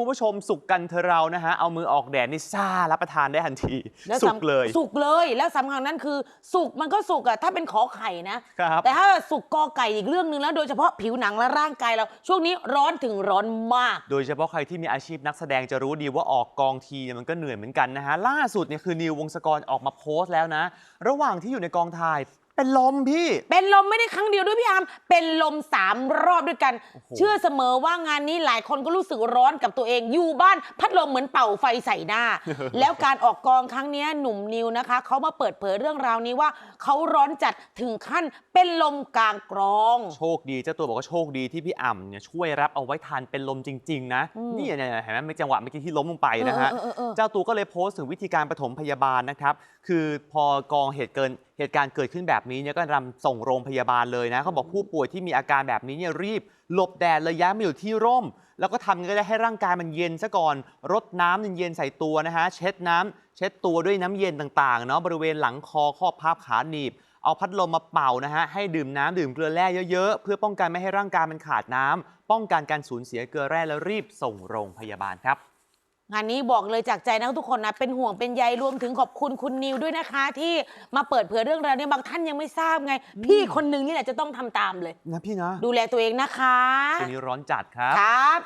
คุณผู้ชมสุกกันเธอะเรานะฮะ เอามือออกแดดนี่ซ่ารับประทานได้ทันทีแล้วสุสำกเลย สุกเลยแล้วสำคัญนั้นคือ สุกมันก็สุกอะถ้าเป็นขอไข่นะ ครับ แต่ถ้าสุกกอไก่อีกเรื่องหนึ่งแล้ว โดยเฉพาะผิวหนังและร่างกายเรา ช่วงนี้ร้อนถึงร้อนมาก โดยเฉพาะใครที่มีอาชีพนักแสดงจะรู้ดีว่าออกกองทีเนี่ยมันก็เหนื่อยเหมือนกันนะฮะ ล่าสุดเนี่ยคือนิววงศกรออกมาโพสต์แล้วนะ ระหว่างที่อยู่ในกองถ่าย เป็นลมพี่ เป็นลมไม่ได้ครั้งเดียวด้วยพี่อาร์มเป็นลมสามรอบด้วยกันโอ้โหเชื่อเสมอว่างานนี้หลายคนก็รู้สึกร้อนกับตัวเองอยู่บ้านพัดลมเหมือนเป่าไฟใส่หน้า แล้วการออกกองครั้งเนี้ยหนุ่มนิวนะคะเขามาเปิดเผยเรื่องราวนี้ว่าเขาร้อนจัดถึงขั้นเป็นลมกลางกรอง โชคดีเจ้าตัวบอกว่าโชคดีที่พี่อ่ำเนี่ยช่วยรับเอาไว้ทันเป็นลมจริง ๆ นะอืมนี่เนี่ยเห็นไหมเมื่อจังหวะเมื่อกี้ที่ล้มลงไปนะฮะ เออเออเออเออ เจ้าตัวก็เลยโพสต์ถึงวิธีการปฐมพยาบาลนะครับ คือพอกองเหตุเกิน เหตุการณ์เกิดขึ้นแบบนี้เนี่ยก็นำส่งโรงพยาบาลเลยนะเขาบอกผู้ป่วยที่มีอาการแบบนี้เนี่ยรีบหลบแดดเลยย้ายมาอยู่ที่ร่ม แล้วก็ทำยังไงก็ได้ให้ร่างกายมันเย็นซะก่อนรดน้ำเย็นๆใส่ตัวนะฮะเช็ดน้ำเช็ดตัวด้วยน้ำเย็นต่างๆเนาะบริเวณหลังคอข้อพับขาหนีบ เอาพัดลมมาเป่านะฮะให้ดื่มน้ำดื่มเกลือแร่เยอะๆ เพื่อป้องกันไม่ให้ร่างกายมันขาดน้ำป้องกันการสูญเสียเกลือแร่แล้วรีบส่งโรงพยาบาลครับ งานนี้บอกเลยจากใจนะทุกคนนะเป็นห่วงเป็นใยรวมถึงขอบคุณคุณนิวด้วยนะคะ ที่มาเปิดเผยเรื่องราวเนี้บางท่านยังไม่ทราบไง พี่คนหนึ่งนี่แหละจะต้องทำตามเลย นะพี่นะ ดูแลตัวเองนะคะ ช่วงนี้ร้อนจัดครับ ครับ